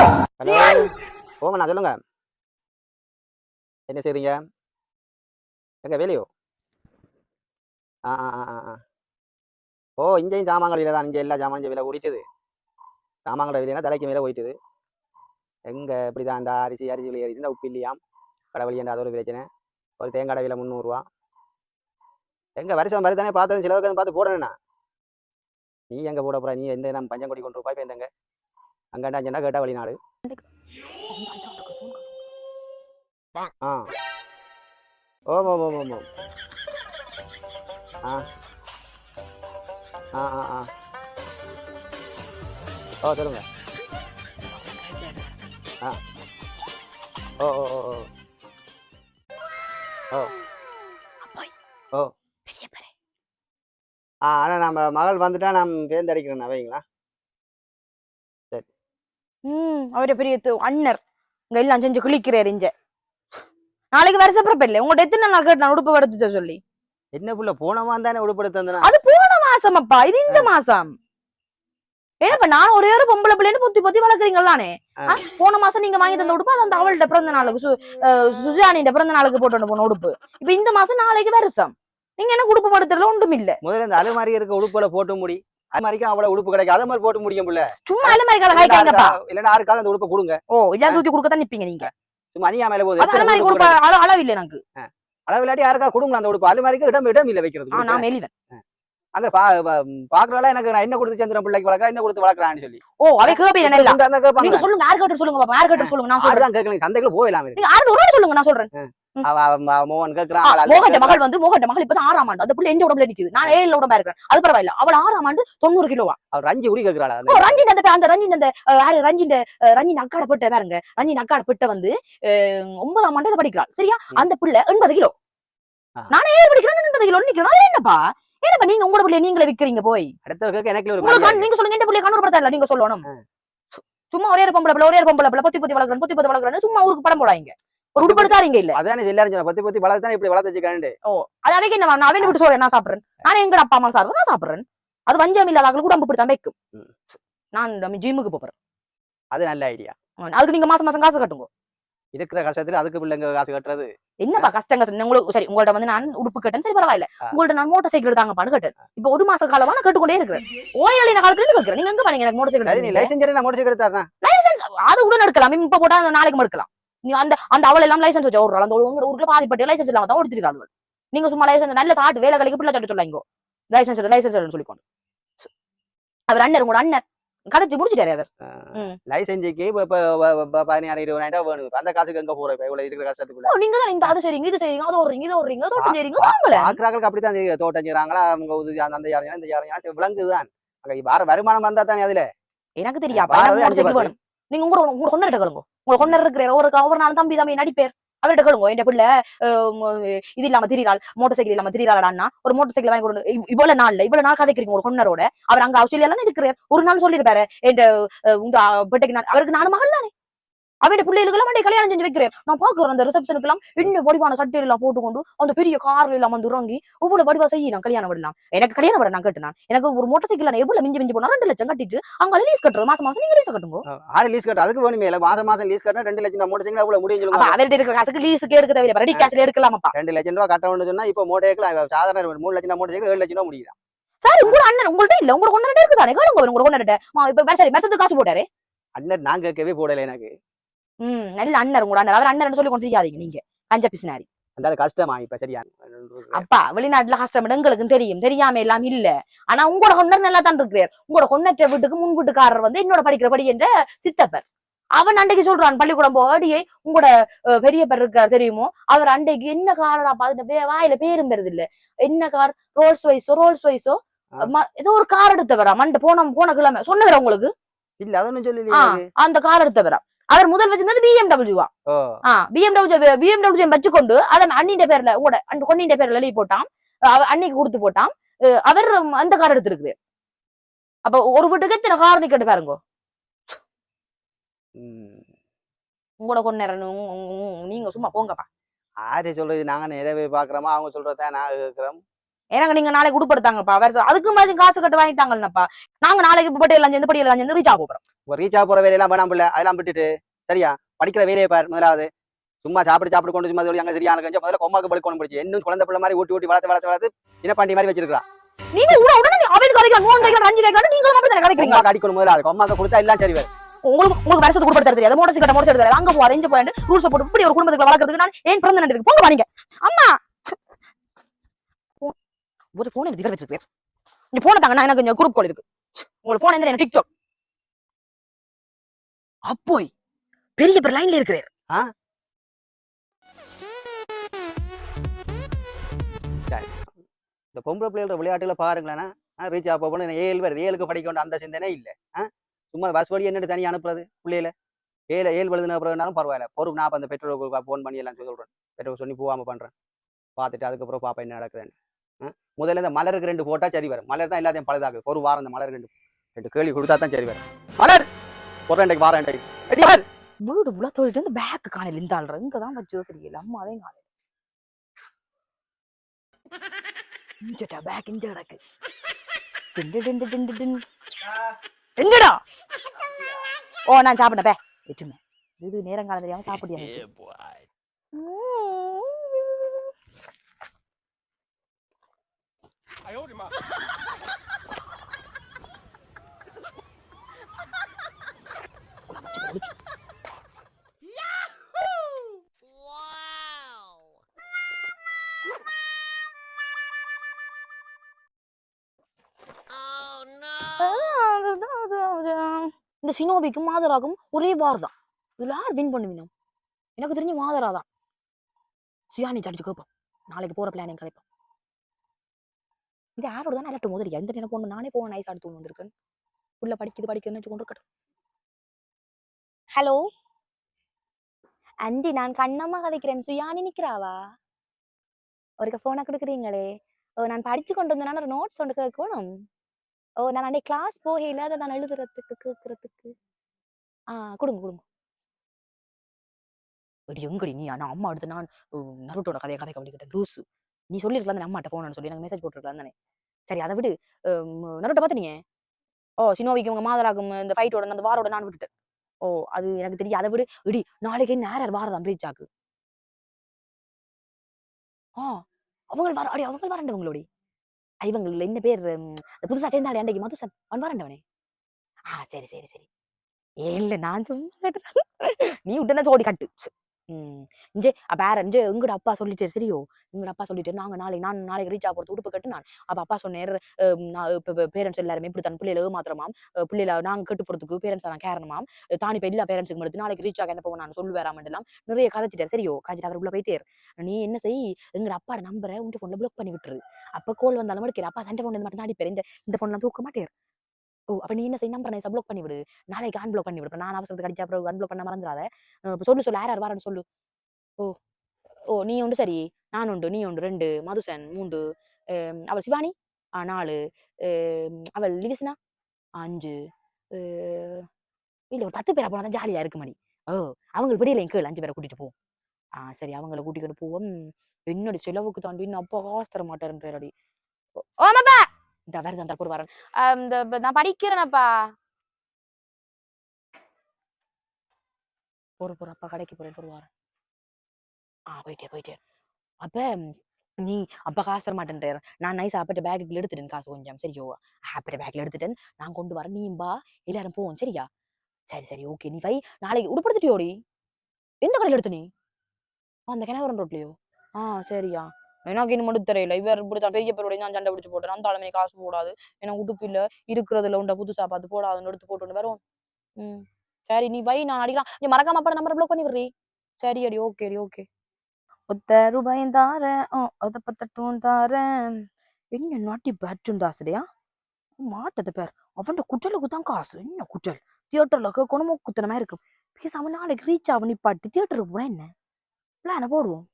Hello. ஓமண்ணா சொல்லுங்க. என்ன செய்றீங்க? எங்க வேலையோ ஆ ஆ ஆ ஆ. ஆ ஓ இங்கேயும் ஜாமான்கள் விலை தான். இங்கே எல்லா ஜாமான் விலை ஓடிட்டுது ஜாமான்கள் விலைனா தலைக்கு மேலே போயிட்டுது. எங்கே இப்படி தான் இந்த அரிசி அரிசி விலை ஏறிட்டு உப்பு இல்லையாம். கடவுளி என்ற அது ஒரு பிரச்சனை ஒரு தேங்காய் விலை முந்நூறுரூவா எங்கே வருஷம் வருது தானே பார்த்தது சிலவுக்கு பார்த்து போடுறேண்ணா நீ எங்கே போட போற? நீ எந்த நம்ம பஞ்சங்கொடி கொண்டு போய் எந்தங்க? அங்கண்டா அஞ்சண்டா கேட்டா வெளிநாடு. ஆ. ஓம் ஓம் ஓம் ஓம் ஓம். ஆ. ஆ ஆ ஆ. ஓ சொல்லுங்க. ஆ. ஓ ஓ ஓ ஓ. ஓ. ஓ. ஆ ஆனால் நம்ம மகள் வந்துட்டா நாம் தேர்ந்தெடுக்கிறேன் வைங்களா? ம் அவரு பெரிய அண்ணர் இங்க எல்லாம் செஞ்சு கிழிக்கிறாரு இங்க. நாளைக்கு பிறப்பு இல்லை உங்கள்ட்ட எத்தனை நாள் கேட்டு நான் உடுப்பு வரதுட்ட சொல்லி? என்ன புள்ள போனமா தானே உடுப்படுத்தந்தனா அது போன மாசம் அப்பா இது இந்த மாசம். ஏன்னா நான் ஒரே ஒரு பொம்பளை பிள்ளைன்னு பொத்தி பொத்தி வளர்க்குறீங்களானே. போன மாசம் நீங்க வாங்கி தந்த உடுப்பு அது அந்த அவள்கிட்ட பிறந்த நாளுக்கு சுஜானிட்ட பிறந்த நாளுக்கு போட்டு போன உடுப்பு. இப்ப இந்த மாசம் நாளைக்கு வருஷம் நீங்க எனக்கு உடுப்பு படுத்துறதுல ஒன்றும் இல்ல. முதல்ல இந்த அலுமாரி இருக்க உடுப்புல போட்டு முடி. அலுமாரிக்கும் அவ்வளவு உடுப்பு கிடைக்கும் அதே மாதிரி போட்டு முடியும் புள்ள. சும்மா அலமாரி கதை காய்க்காங்கப்பா இல்லைன்னா யாருக்காவது அந்த உடுப்பை கொடுங்க. ஓ இல்ல தூக்கி கொடுக்கத்தான் நிப்பீங்க நீங்க. சும்மா அணியா மேல போகுது. அது அலமாரி கொடுப்ப அளவு இல்லை எனக்கு. அளவு இல்லாட்டி யாருக்கா கொடுங்க அந்த உடுப்பு? அலுமாரிக்கு இடம் இடம் இல்ல வைக்கிறது நான் மெலிவன். அங்க பா பாக்குறவள எனக்கு நான் என்ன கொடுத்து சந்திரன் பிள்ளைக்கு வளர்க்கறேன் என்ன கொடுத்து வளர்க்கறான்னு சொல்லி. ஓ அவை கேப்பீங்க நல்லா. நீங்க சொல்லுங்க யார் கேட்டு சொல்லுங்க பாப்பா யார் கேட்டு சொல்லுங்க நான் சொல்றேன். கேட்கலாம் சந்தைக்குள்ள போயிடலாம் நீங்க யாரு சொல்லுங்க நான் சொல்றேன். மோகன். மகள் வந்து மகள் இப்பதான் ஆறாம் ஆண்டு. அந்த புள்ள எந்த உடம்புல நிக்குது? நான் ஏழு உடம்பா இருக்கிறேன். அது பரவாயில்ல. அவள் ஆறாம் ஆண்டு தொண்ணூறு கிலோவா? அவள் ரஞ்சி உரி கேட்கறாள் ஓ ரஞ்சின் அந்த அந்த ரஞ்சின் அந்த அஹ், யாரு? ரஞ்சின் அஹ், ரஞ்சின் அக்காட பிட்ட பாருங்க. ரஞ்சின் அக்காட பிட்ட வந்து ஒன்பதாம் ஆண்டு படிக்கிறாள் சரியா. அந்த பிள்ளை எண்பது கிலோ. நானே ஏழு படிக்கிறேன் எண்பது கிலோ நிக்கிறோம் அது என்னப்பா? என்னப்பா நீங்க உங்களோட பிள்ளைய நீங்களே விக்கிறீங்க போய்? அடுத்த எனக்கு நீங்க சொல்லுங்க. எந்த பிள்ளைய கண்ணூர் படுத்தா இல்ல நீங்க சொல்லணும் சும்மா ஒரே பொம்பளை பிள்ளை ஒரே ஒரு பொம்பளை பிள்ளை பொத்தி பொத்தி வளர்க்குறேன் பொத்தி பொத்தி வளர்க்குறேன் சும்மா ஊருக்கு படம் போடாங்க ஒரு உடுப்படுத்தாதீங்க இல்ல. அதானே எல்லாரும் பத்தி பத்தி வளர்த்தானே இப்படி வளர்த்து வச்சுக்காண்டு அது அவைக்கு என்ன நான் அவன் விட்டு சொல்றேன் நான் சாப்பிடுறேன். நான் எங்க அப்பா அம்மா சாப்பிடுறேன் நான் சாப்பிடுறேன். அது வஞ்சம் இல்லாத கூட அப்படி தான் வைக்கும். நான் ஜிம்முக்கு போறேன். அது நல்ல ஐடியா அதுக்கு நீங்க மாசம் மாசம் காசு கட்டுங்க. இருக்கிற கஷ்டத்துல அதுக்கு பிள்ளைங்க காசு கட்டுறது. என்னப்பா கஷ்டம் கஷ்டம். உங்களுக்கு சரி உங்கள்ட்ட வந்து நான் உடுப்பு கட்டேன் சரி பரவாயில்ல. உங்கள்ட்ட நான் மோட்டர் சைக்கிள் தாங்கப்பான்னு கட்டேன். இப்ப ஒரு மாச காலமா நான் கட்டுக்கொண்டே இருக்கிறேன். ஓயாளின காலத்துல இருந்து வைக்கிறேன் நீங்க எங்க பண்ணீங்க எனக்கு மோட்டர் சைக்கிள் லைசன்ஸ் நான் முடிச்சு எடுத்தாருனா லைசன்ஸ் அது உடனே எடுக்கலாம். இப்ப போட்டா நாளைக்கு எடுக்கலாம் நீ அந்த அந்த அவள் எல்லாம் லைசன்ஸ் வச்சா ஒரு அந்த உங்க ஊருக்கு பாதிப்பட்டு லைசன்ஸ் இல்லாம தான் ஓடிச்சிருக்காங்க நீங்க சும்மா லைசன்ஸ் நல்ல சாட்டு வேலை கலைக்கு பிள்ளை சாட்டு சொல்லாங்க லைசன்ஸ் லைசன்ஸ் சொல்லிக்கோங்க. அவர் அண்ணன் உங்களோட அண்ணன். கதைச்சு முடிச்சிட்டாரு அவர். லைசன்ஸுக்கு இப்ப பதினாயிரம் இருபதாயிரம் வேணும். அந்த காசுக்கு எங்க போற இவ்வளவு இருக்கிற கஷ்டத்துக்குள்ள நீங்க தான் இந்த அது செய்றீங்க இது செய்றீங்க அது ஓடுறீங்க இது ஓடுறீங்க தோட்டம் செய்றீங்க வாங்கல. பாக்குறாங்களுக்கு அப்படித்தான் தெரியுது தோட்டம் செய்யறாங்களா அவங்க இது அந்த- யாரையா இந்த யாரையா விளங்குதுதான் அங்க வர வருமானம் வந்தா தானே அதுல. எனக்கு. வேணும். நீங்க உங்க உங்க கொண்டர்ட்ட கேளுங்க உங்க கொண்டர் இருக்கிற ஒரு ஒவ்வொரு நாள் தம்பி தம்பி நடிப்பேர். அவர்கிட்ட கேளுங்க என் பிள்ளை இது இல்லாம திரிறாள் மோட்டர் சைக்கிள் இல்லாம திரிறாளா ஒரு மோட்டர் சைக்கிள் வாங்கி கொடுங்க இவ்வளவு நாள்ல இவ்வளவு நாள் கதைக்கிறீங்க ஒரு கொண்டரோட அவர் அங்க ஆஸ்திரேலியா இருக்கிறார். ஒரு நாள் சொல்லியிருப்பாரு என் உங்க பெட்டைக்கு அவருக்கு நாலு மகள் தானே. அவன் பிள்ளைகளுக்கு எல்லாம் மண்டை கல்யாணம் செஞ்சு வைக்கிறேன். நான் பாக்குறேன் அந்த ரிசப்ஷனுக்கு எல்லாம் இன்னும் வடிவான சட்டை எல்லாம் போட்டுக்கொண்டு அந்த பெரிய கார்ல எல்லாம் வந்து இறங்கி இவ்வளவு வடிவா செய்ய நான் கல்யாணம் விடலாம். எனக்கு கல்யாணம் விட நான் கேட்டேன் எனக்கு ஒரு மோட்டர் சைக்கிள் நான் எவ்வளவு மிஞ்சி மிஞ்சி போனா ரெண்டு லட்சம் கட்டிட்டு அங்க லீஸ் கட்டுறது. மாசம் மாசம் நீங்க லீஸ் கட்டுங்க. ஆறு லீஸ் கட்ட அதுக்கு வேணுமே இல்ல. மாசம் மாசம் லீஸ் கட்டினா ரெண்டு லட்சம் மூணு லட்சம் அவ்வளவு முடியும் சொல்லுங்க. அவர்கிட்ட இருக்கிற காசுக்கு லீஸுக்கு எடுக்க தேவையில்லை. ரெடி கேஷ்ல எடுக்கலாமாப்பா ரெண்டு லட்சம் ரூபாய் கட்டணும்னு சொன்னா இப்ப மோட்டேக்கு சாதாரண மூணு லட்சம் மூணு லட்சம் ஏழு லட்சம் ரூபாய் முடியுது சார் உங்க அண்ணன் உங்கள்ட்ட இல்ல. உங்க கொண்டாட இருக்குதானே? கேளுங்க உங்க கொண்டாட இப்ப சரி மெசத்து காசு போட்டாரு. அண்ணன் நான் கேட்கவே போடல எனக்கு. ம் நல்ல அண்ணன் உங்க அண்ணன். அவர் அண்ணன் சொல்லி கொண்டு தெரியாதீங்க நீங்க. கஞ்ச பிசினாரி. அந்த கஷ்டமா இப்ப சரியா? அப்பா வெளிநாட்டுல கஷ்டம் எங்களுக்கு தெரியும். தெரியாம எல்லாம் இல்ல. ஆனா உங்களோட கொண்டர் நல்லா தான் இருக்கிறார். உங்களோட கொண்டற்ற வீட்டுக்கு முன் வீட்டுக்காரர் வந்து என்னோட படிக்கிற படி என்ற சித்தப்பர். அவன் அன்றைக்கு சொல்றான் பள்ளிக்கூடம் போடியே உங்களோட பெரிய பேர் இருக்கார் தெரியுமோ? அவர் அன்றைக்கு என்ன காரடா பாத்து வாயில பேரும் பெறுது இல்ல என்ன கார் ரோல்ஸ் வைஸோ ரோல்ஸ் வைஸோ. ஏதோ ஒரு கார் எடுத்தவரா? மண்ட போன போன கிழமை. சொன்னவரா உங்களுக்கு? இல்ல அதொன்னும் ஆ, சொல்லி அந்த கார் எடுத்தவரா? அவர் முதல் வச்சிருந்தது பிஎம்டபிள்யூவா பிஎம்டபிள்யூ பிஎம்டபிள்யூ வச்சுக்கொண்டு அதை அண்ணிட்ட பேர்ல அந்த கொன்னிட்ட பேர்ல எழுதி போட்டான். அன்னைக்கு கொடுத்து போட்டான். அவர் அந்த கார் எடுத்திருக்கு அப்ப ஒரு வீட்டுக்கு எத்தனை கார் நிக்கட்டு பாருங்க. உங்களோட கொண்டேரன் நீங்க சும்மா போங்கப்பா. ஆறு சொல்றது? நாங்க நிறைய பாக்குறோமா அவங்க சொல்றத நான் கேட்கிறோம். எனக்கு நீங்க நாளைக்கு உடுப்படுத்தாங்கப்பா. வேற அதுக்கு மாதிரி காசு கட்டு வாங்கிட்டாங்கல்லப்பா நாங்க நாளைக்கு இப்ப பட்டியல் அஞ்சு பட்டியல் அஞ்சு ரீச் ஆக போறோம். ரீச் ஆக போற வேலையெல்லாம் வேணாம் பிள்ளை. அதெல்லாம் விட்டுட்டு சரியா? படிக்கிற வேலையை பார் முதலாவது. சும்மா சாப்பிட்டு சாப்பிட்டு கொண்டு சும்மா சொல்லி அங்க சரியான கஞ்சா முதல்ல கொம்மாக்கு படி கொண்டு போச்சு இன்னும் குழந்தை பிள்ளை மாதிரி ஊட்டி ஊட்டி வளர்த்து வளர்த்து வளர்த்து இனப்பாண்டி மாதிரி வச்சிருக்கா நீங்க உட உடனே அவன் கதைக்கலாம் மூணு கதைக்கலாம் அஞ்சு கதைக்கலாம் நீங்க அப்படி தானே கதைக்கிறீங்க அடிக்கணும் முதலாவது. கொம்மாக்க கொடுத்தா எல்லாம் சரி வரும். உங்களுக்கு உங்களுக்கு வருஷத்துக்கு குடும்பத்தை தெரியாது. மோட்டர் சைக்கிள் மோட்டர் சைக்கிள் அங்க இங்க போயிட்டு ரூல்ஸ் போட்டு இப்படி ஒரு குடும்பத்துக்கு வளர்க்கறதுக்கு நான் ஏன் பிறந்த நன்றி போங்க வாங்க அம்மா ஒரு போன் எனக்கு வச்சிருக்கேன் நீ போன தாங்க எனக்கு கொஞ்சம் குரூப் கால் இருக்கு உங்களுக்கு போன என்ன டிக்டாக் அப்போய் பெரிய பெரிய லைன்ல இருக்கிறார். இந்த பொம்பளை பிள்ளைகளோட விளையாட்டுல பாருங்களேன்னா ரீச் ஆப் போகணும் ஏழு வருது ஏழுக்கு படிக்க வேண்டிய அந்த சிந்தனை இல்லை. சும்மா பஸ் வழி என்னட்டு தனியாக அனுப்புறது பிள்ளையில ஏழு ஏழு எழுதுன அப்புறம்னாலும் பரவாயில்ல. பொறுப்பு நான் அந்த பெட்ரோல் ஃபோன் பண்ணி எல்லாம் சொல்கிறேன் பெட்ரோல் சொல்லி போகாம பண்றேன். பார்த்துட்டு அதுக்கப்புறம் பாப்பா என்ன நடக்குதுன்னு. முதல்ல இந்த மலருக்கு ரெண்டு போட்டா சரி வரும். மலர் தான் எல்லாத்தையும் பழுதாகுது ஒரு வாரம் இந்த மலர் ரெண்டு ரெண்டு கேள்வி கொடுத்தா தான் சரி வரும். மலர்! ஒரு ரெண்டைக்கு வாரம் ரெண்டைக்கு வீடு உள்ள தோழிட்டு வந்து பேக் காணையில் இந்த ஆள்ற. இங்க தான் வச்சதோ தெரியல அம்மா அதே காணையில் இஞ்சடா பேக் இஞ்ச கிடக்கு. டிண்டு டிண்டு டிண்டு டிண்டு எங்கடா ஓ நான் சாப்பிட்டேன் பே. எட்டுமே இது நேரம் காலம் தெரியாம சாப்பிடியா இந்த சினோபிக்கும் மாதராகும் ஒரே பார் தான் இதுல யார் வின் பண்ணுவீங்க? எனக்கு தெரிஞ்சு மாதரா தான். சுயானி அடிச்சு கேட்போம் நாளைக்கு போற பிளானிங் கிடைப்போம் இது யாரோட தான் அலட்டு முதல் எந்த நேரம் போகணும்? நானே போவேன் நைஸ் அடுத்து வந்திருக்கேன். உள்ள படிக்குது படிக்குதுன்னு வச்சு கொண்டு இருக்கட்டும். ஹலோ அண்டி நான் கண்ணம்மா கதைக்கிறேன். சுயானி நிக்கிறாவா? ஒருக்க போனை கொடுக்குறீங்களே. ஓ நான் படிச்சு கொண்டு வந்தேன் ஒரு நோட்ஸ் ஒன்று கேட்கணும். ஓ நான் அன்றைய கிளாஸ் போகையில அதை நான் எழுதுறதுக்கு கேட்கறதுக்கு. ஆ கொடுங்க கொடுங்க. எங்கடி நீ? ஆனா அம்மா அடுத்து நான் நருட்டோட கதையை கதை கவனிக்கிட்டேன் லூசு. நீ சொல்லியிருக்கலாம் அந்த அம்மாட்ட போனேன்னு சொல்லி எனக்கு மெசேஜ் போட்டுருக்கலாம் தானே. சரி அதை விடு. நருட்டை பார்த்து ஓ சினோவிக்கு உங்க மாதராகும் இந்த ஃபைட்டோட அந்த வாரோட நான் விட்டுட்டேன். ஓ அது எனக்கு தெரியும் அதை விடு. இடி நாளைக்கு என்ன யார் வாரதான் ஆக்கு. ஆ அவங்க வர அடி அவங்க வரண்டவங்களோடி. இவங்கள என்ன பேர் புதுசா சேர்ந்தாடி அண்டைக்கு மதுசன். அவன் வரண்டவனே. ஆ சரி சரி சரி. இல்ல நான் சும்மா கேட்டேன். நீ உடனே சோடி கட்டு. ம் இஞ்சே வேற இஞ்சே எங்கட அப்பா சொல்லிட்டு சரியோ எங்கட அப்பா சொல்லிட்டு நாங்க நாளைக்கு நான் நாளைக்கு ரீச் ஆகிறது உடுப்பு கட்டு நான் அப்ப அப்பா சொன்னேன் பேரண்ட்ஸ் எல்லாருமே இப்படி தன் பிள்ளைல ஏமாத்திரமாம் பிள்ளைல நாங்க கட்டு போறதுக்கு பேரண்ட்ஸ் நான் கேரணுமாம் தானி இப்ப எல்லா பேரண்ட்ஸுக்கு எடுத்து நாளைக்கு ரீச் ஆக என்ன போவோம் நான் சொல்லு வேறாமலாம் நிறைய கதைச்சிட்டார். சரியோ காய்ச்சிட்டு அவர் உள்ள போயிட்டே நீ என்ன செய் எங்கட அப்பா நம்பரை உங்க போன்ல பிளாக் பண்ணி விட்டுரு. அப்ப கோல் வந்தாலும் எடுக்கிற அப்பா சண்டை போன் மட்டும் அடிப்பாரு இந்த இந்த பொண்ணு தூக்க மாட்டேர் ஓ அப்ப நீ என்ன செய்ய நம்பர் நான் பிளாக் பண்ணி விடு. நாளைக்கு அன்பிளாக் பண்ணி விடு நான் அவசரத்துக்கு அடிச்சா அப்புறம் அன்பிளாக் பண்ண மறந்துடாத சொல்லு சொல்லு யார் யார் வரேன்னு சொல்லு. ஓ ஓ நீ உண்டு சரி. நான் உண்டு நீ உண்டு. ரெண்டு மதுசன் மூன்று அவள் சிவானி ஆ நாலு அவள் லிவிஸ்னா அஞ்சு இல்லை இல்ல ஒரு பத்து பேரா போனா தான் ஜாலியா இருக்கு மணி. ஓ அவங்க பெரிய எங்கள் அஞ்சு பேரை கூட்டிட்டு போவோம் ஆ சரி அவங்கள கூட்டிக்கிட்டு போவோம். என்னோட செலவுக்கு தாண்டி நான் அப்பா காசு மாட்டேன் பேரடி ஓமாப்பா இந்த வேற தான் தற்போது வரேன். இந்த நான் படிக்கிறேனப்பா. போற போற அப்பா கடைக்கு போறேன் ஒரு வரேன் ஆ போயிட்டே போயிட்டே. அப்ப நீ அப்பா காசு தர மாட்டேன்றாரு நான் நைஸ் அப்பட்ட பேக்குல எடுத்துட்டேன் காசு கொஞ்சம். சரியோ? அப்பட்ட பேக்ல எடுத்துட்டேன். நான் கொண்டு வரேன். நீ பா எல்லாரும் போவோம். சரியா? சரி சரி. ஓகே நீ வை நாளைக்கு உடுப்படுத்துட்டியோடி? எந்த கடையில எடுத்த நீ? ஆ, அந்த கிணவரம் ரோட்லையோ? ஆ சரியா. எனக்கு இன்னும் மட்டும் தெரியல. இவர் இப்படித்தான் பெரிய பேரோட நான் சண்டை பிடிச்சு போட்டேன். அந்த ஆளுமே காசு போடாது. எனக்கு உடுப்பு இருக்கிறதுல உண்ட புதுசா பார்த்து போடாதுன்னு எடுத்து போட்டு வரும் ம். சரி நீ வை நான் அடிக்கலாம். நீ மறக்காம அப்பா நம்பர் பிளாக் பண்ணி சரி அடி. ஓகே அடி. ஓகே ஒத்த ரூபாயும் தாரேன் அத பத்தட்டும் தாரேன். என்ன நாட்டி பேட்டும் தாசுடையா மாட்டது பேர். அவன் குட்டலுக்கு தான் காசு. என்ன குட்டல்? தியேட்டர்ல குணமோ குத்தனமா இருக்கு. பேசாம நாளைக்கு ரீச் ஆக நிப்பாட்டி. தியேட்டருக்கு போனா என்ன? பிளான போடுவோம்.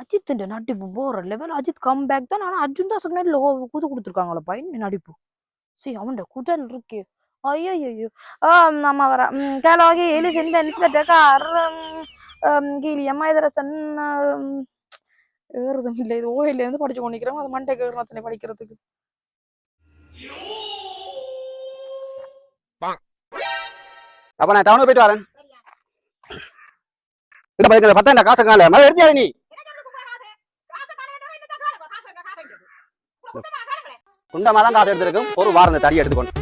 அஜித்துட நடிப்பு போற லெவல் அஜித் கம் பேக் தான். ஆனா அர்ஜுன் தாஸ் நடில குது கொடுத்துருக்காங்களப்பா. என்ன நடிப்பு? சரி அவன் குடல் இருக்கு. ஐயோ ஐயோ நம்ம வர. கேலாகி எலி செந்த இன்ஸ்பெக்டர் கார் கீழி அம்மா இதர சன் ஏறுதும் இல்ல. இது ஓயில இருந்து படிச்சு கொண்டிருக்கிறோம். அது மண்டே கேறுறதுல படிக்கிறதுக்கு. அப்ப நான் டவுனுக்கு போயிட்டு வரேன். இல்ல பைக்கு பத்தாயிரம் காசு காணல. மழை எடுத்தியா நீ? குண்டமா தான் காசு எடுத்திருக்கும். ஒரு வாரம் இந்த தடி எடுத்துக்கொண்டு